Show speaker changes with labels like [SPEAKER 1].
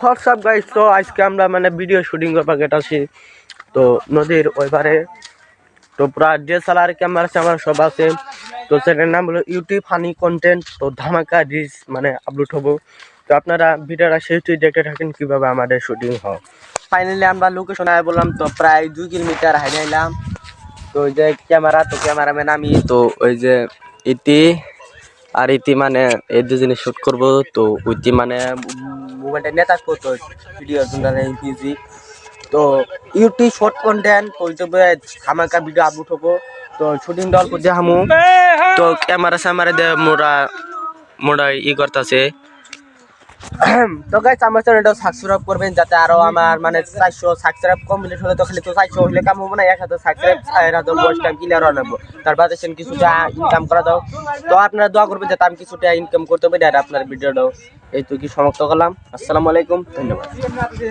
[SPEAKER 1] WhatsApp guys তো আজকে আমরা মানে ভিডিও শুটিং করবার গেটাছি তো নদীর ওই পারে, তো পুরা ডিএসএলআর ক্যামেরা আমার সব আছে। তো সেটার নাম হলো ইউটিউব ফানি কন্টেন্ট তো ধামাকা রিলস মানে আপলোড হব। তো আপনারা ভিডিওটা শেষটি দেখতে থাকেন কীভাবে আমাদের শুটিং হয়। ফাইনালি আমরা লোকেশন আয় বললাম, তো প্রায় দুই কিলোমিটার হাইটে আইলাম তো ওই যে ক্যামেরা তো ক্যামেরাম্যান আমি, তো ওই যে ইতি। আর ইতি মানে এই দুজনে শুট করব, তো ওইটি মানে মোবাইলটা নিয়ে কাজ করতে হয় ভিডিও মিউজিক তো ইউটি শর্ট কন্টেন্ট পরিচয় ধামাকা ভিডিও আপলোড হব। তো শুটিং দল করতে হামু তো ক্যামেরা স্যামেরা দিয়ে মোরা মোরা ই করতেছে। তো গাইস আমার চ্যানেলটা সাবস্ক্রাইব করবেন যাতে আরও আমার মানে চারশো সাবস্ক্রাইব কমপ্লিট হলে তো খালি তো চারশো হলে কাম হব না এক হাজার সাবস্ক্রাইব চার হাজার বয়স টাইম ক্লিয়ার আনব তার বাদে সেন কিছুটা ইনকাম করা দাও। তো আপনারা দোয়া করবেন যাতে আমি কিছুটা ইনকাম করতে পারি আর আপনার ভিডিওটাও এই তো কি সমাপ্ত করলাম। আসসালামু আলাইকুম, ধন্যবাদ।